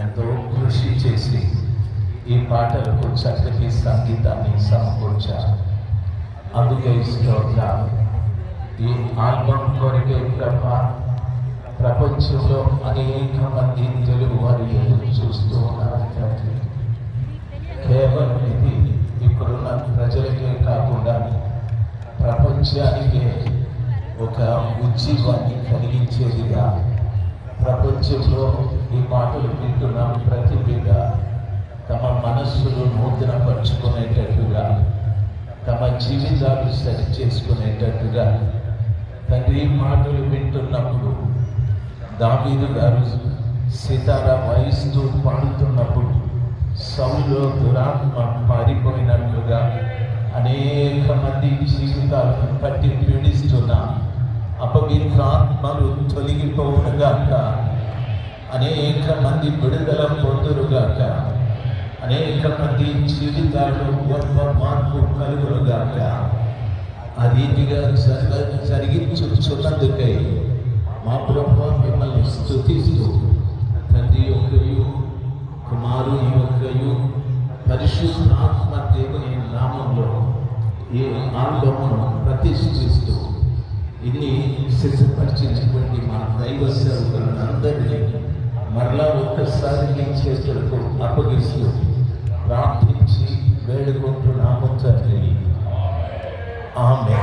ఎంతో కృషి చేసి ఈ పాటలకు చక్కటి సంగీతాన్ని సమకూర్చారు. అందుకే స్తోత్ర ఈ ఆల్బమ్ కొరకే ప్రభ ప్రపంచంలో అనేక మంది తెలుగు వారు ఎదురు చూస్తూ ఉన్నారు కేవలం ఇది ఇప్పుడున్న ప్రజలకే కాకుండా ప్రపంచానికే ఒక ఉజ్జీవాన్ని కలిగించేదిగా ప్రపంచంలో ఈ మాటలు వింటున్న ప్రతి బిడ్డ. తమ మనస్సులు నూతనపరుచుకునేటట్టుగా తమ జీవితాలు సరి చేసుకునేటట్టుగా తండ్రి మాటలు వింటున్నప్పుడు దావీదు గారు సితార వాయిస్తూ పాడుతున్నప్పుడు సౌలో దురాత్మ పారిపోయినట్లుగా అనేక మంది జీవితాలను అపవిత్రాత్మలు తొలగిపోవునుగాక. అనేక మంది విడుదల పొందురుగాక. అనేక మంది జీవితాలు గొప్ప మార్పు కలుగునుగాక. ఆ రీతిగా జరగ జరిగించుచున్నందుకై మా ప్రభు మిమ్మల్ని స్థుతిస్తూ తండ్రి యొక్కయు కుమారు యొక్కయు పరిశుద్ధాత్మ దేవుని నామంలో ఈ ఆల్బమును ప్రతిష్ఠిస్తూ ఇన్ని సిద్ధపరిచినటువంటి మా దైవ సేవకులందరినీ మరలా ఒక్కసారి మీ చేతులకు అప్పగిస్తూ ప్రార్థించి వేడుకుంటున్నాము తండ్రి. ఆమె